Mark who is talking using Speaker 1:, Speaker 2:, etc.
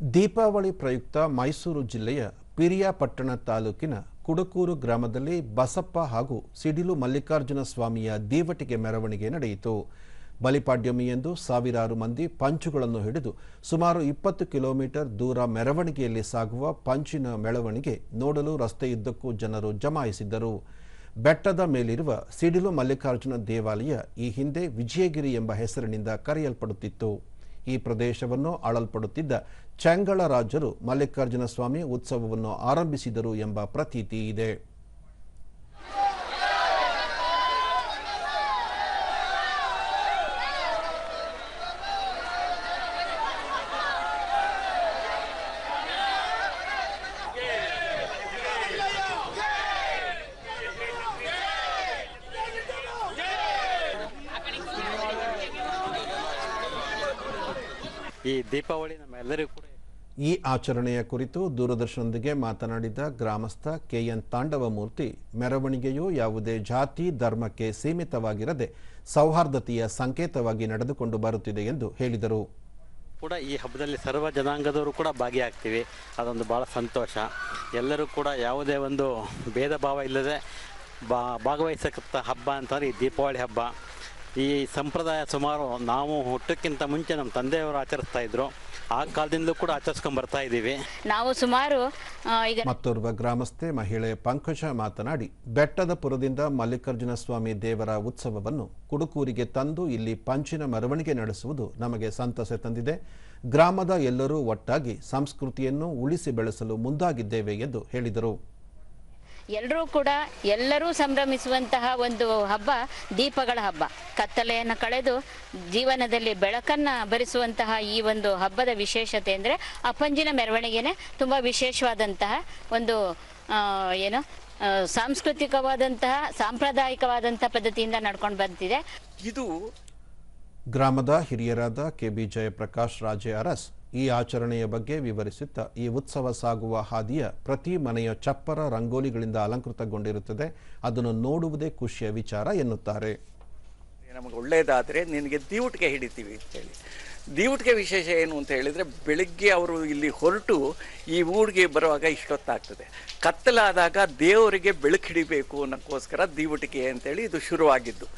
Speaker 1: ದೀಪಾವಳಿ ಪ್ರಯುಕ್ತ ಮೈಸೂರು ಜಿಲ್ಲೆಯ ಪಿರಿಯಾಪಟ್ಟಣ ತಾಲೂಕಿನ ಕುಡಕೂರು ಗ್ರಾಮದಲ್ಲಿ ಬಸಪ್ಪ ಹಾಗೂ ಸಿಡಿಲು ಮಲ್ಲಿಕಾರ್ಜುನ ಸ್ವಾಮಿಯ ದೇವಟಿಗೆ ಮೆರವಣಿಗೆ ನಡೆಯಿತು. ಬಲಿಪಾಡ್ಯಮಿಯಂದು ಸಾವಿರಾರು ಮಂದಿ ಪಂಚುಗಳನ್ನು ಹಿಡಿದು ಸುಮಾರು ಇಪ್ಪತ್ತು ಕಿಲೋಮೀಟರ್ ದೂರ ಮೆರವಣಿಗೆಯಲ್ಲಿ ಸಾಗುವ ಪಂಚಿನ ಮೆರವಣಿಗೆ ನೋಡಲು ರಸ್ತೆಯುದ್ದಕ್ಕೂ ಜನರು ಜಮಾಯಿಸಿದ್ದರು. ಬೆಟ್ಟದ ಮೇಲಿರುವ ಸಿಡಿಲು ಮಲ್ಲಿಕಾರ್ಜುನ ದೇವಾಲಯ ಈ ಹಿಂದೆ ವಿಜಯಗಿರಿ ಎಂಬ ಹೆಸರಿನಿಂದ ಕರೆಯಲ್ಪಡುತ್ತಿತ್ತು. ಈ ಪ್ರದೇಶವನ್ನು ಆಳಲ್ಪಡುತ್ತಿದ್ದ ಚೆಂಗಳ ರಾಜರು ಮಲ್ಲಿಕಾರ್ಜುನ ಸ್ವಾಮಿ ಉತ್ಸವವನ್ನು ಆರಂಭಿಸಿದರು ಎಂಬ ಪ್ರತೀತಿ ಇದೆ.
Speaker 2: ಈ ದೀಪಾವಳಿ ನಮ್ಮೆಲ್ಲರಿಗೂ ಕೂಡ
Speaker 1: ಈ ಆಚರಣೆಯ ಕುರಿತು ದೂರದರ್ಶನದೊಂದಿಗೆ ಮಾತನಾಡಿದ ಗ್ರಾಮಸ್ಥ ಕೆಎನ್ ತಾಂಡವಮೂರ್ತಿ ಮೆರವಣಿಗೆಯು ಯಾವುದೇ ಜಾತಿ ಧರ್ಮಕ್ಕೆ ಸೀಮಿತವಾಗಿರದೆ ಸೌಹಾರ್ದತೆಯ ಸಂಕೇತವಾಗಿ ನಡೆದುಕೊಂಡು ಬರುತ್ತಿದೆ ಎಂದು ಹೇಳಿದರು.
Speaker 2: ಕೂಡ ಈ ಹಬ್ಬದಲ್ಲಿ ಸರ್ವ ಜನಾಂಗದವರು ಕೂಡ ಭಾಗಿಯಾಗ್ತೀವಿ. ಅದೊಂದು ಭಾಳ ಸಂತೋಷ. ಎಲ್ಲರೂ ಕೂಡ ಯಾವುದೇ ಒಂದು ಭೇದ ಭಾವ ಇಲ್ಲದೆ ಬಾ ಭಾಗವಹಿಸಕ್ಕಂಥ ಹಬ್ಬ ಅಂತಂದರೆ ಈ ದೀಪಾವಳಿ ಹಬ್ಬ. ಈ ಸಂಪ್ರದಾಯ ಸುಮಾರು ನಾವು ಹುಟ್ಟಕ್ಕಿಂತ ಮುಂಚೆ ನಮ್ಮ ತಂದೆಯವರು ಆಚರಿಸ್ತಾ ಇದ್ರು. ಆ ಕಾಲದಿಂದಲೂ ಕೂಡ ಆಚರಿಸ್ಕೊಂಡ್ ಬರ್ತಾ ಇದ್ದೀವಿ.
Speaker 3: ನಾವು ಸುಮಾರು ಈಗ
Speaker 1: ಮತ್ತೋರ್ವ ಗ್ರಾಮಸ್ಥೆ ಮಹಿಳೆ ಪಂಕಜ ಮಾತನಾಡಿ ಬೆಟ್ಟದ ಪುರದಿಂದ ಮಲ್ಲಿಕಾರ್ಜುನ ಸ್ವಾಮಿ ದೇವರ ಉತ್ಸವವನ್ನು ಕುಡುಕೂರಿಗೆ ತಂದು ಇಲ್ಲಿ ಪಂಚಿನ ಮೆರವಣಿಗೆ ನಡೆಸುವುದು ನಮಗೆ ಸಂತಸ ತಂದಿದೆ. ಗ್ರಾಮದ ಎಲ್ಲರೂ ಒಟ್ಟಾಗಿ ಸಂಸ್ಕೃತಿಯನ್ನು ಉಳಿಸಿ ಬೆಳೆಸಲು ಮುಂದಾಗಿದ್ದೇವೆ ಎಂದು ಹೇಳಿದರು.
Speaker 3: ಎಲ್ಲರೂ ಕೂಡ ಎಲ್ಲರೂ ಸಂಭ್ರಮಿಸುವಂತಹ ಒಂದು ಹಬ್ಬ ದೀಪಗಳ ಹಬ್ಬ. ಕತ್ತಲೆಯನ್ನು ಕಳೆದು ಜೀವನದಲ್ಲಿ ಬೆಳಕನ್ನು ಭರಿಸುವಂತಹ ಈ ಒಂದು ಹಬ್ಬದ ವಿಶೇಷತೆ ಅಂದರೆ ಅಪ್ಪಂಜಿನ ಮೆರವಣಿಗೆನೇ ತುಂಬ ವಿಶೇಷವಾದಂತಹ ಒಂದು ಏನು ಸಾಂಸ್ಕೃತಿಕವಾದಂತಹ, ಸಾಂಪ್ರದಾಯಿಕವಾದಂತಹ ಪದ್ಧತಿಯಿಂದ ನಡ್ಕೊಂಡು ಬಂದಿದೆ.
Speaker 4: ಇದು
Speaker 1: ಗ್ರಾಮದ ಹಿರಿಯರಾದ ಕೆಬಿ ಜಯಪ್ರಕಾಶ್ ರಾಜೆ ಅರಸ್ ಈ ಆಚರಣೆಯ ಬಗ್ಗೆ ವಿವರಿಸುತ್ತಾ, ಈ ಉತ್ಸವ ಸಾಗುವ ಹಾದಿಯ ಪ್ರತಿ ಮನೆಯ ಚಪ್ಪರ ರಂಗೋಲಿಗಳಿಂದ ಅಲಂಕೃತಗೊಂಡಿರುತ್ತದೆ. ಅದನ್ನು ನೋಡುವುದೇ ಖುಷಿಯ ವಿಚಾರ ಎನ್ನುತ್ತಾರೆ.
Speaker 4: ನಮಗೆ ಒಳ್ಳೆಯದಾದರೆ ನಿನಗೆ ದೀವುಟಿಗೆ ಹಿಡಿತೀವಿ ಅಂತೇಳಿ ದೀವುಟಿಗೆ ವಿಶೇಷ ಏನು ಅಂತ ಹೇಳಿದರೆ, ಬೆಳಿಗ್ಗೆ ಅವರು ಇಲ್ಲಿ ಹೊರಟು ಈ ಊರಿಗೆ ಬರುವಾಗ ಇಷ್ಟೊತ್ತಾಗ್ತದೆ. ಕತ್ತಲಾದಾಗ ದೇವರಿಗೆ ಬೆಳಕು ಹಿಡಿಬೇಕು ಅನ್ನೋಕ್ಕೋಸ್ಕರ ದೀವುಟಿಗೆ ಅಂತೇಳಿ ಇದು ಶುರುವಾಗಿದ್ದು.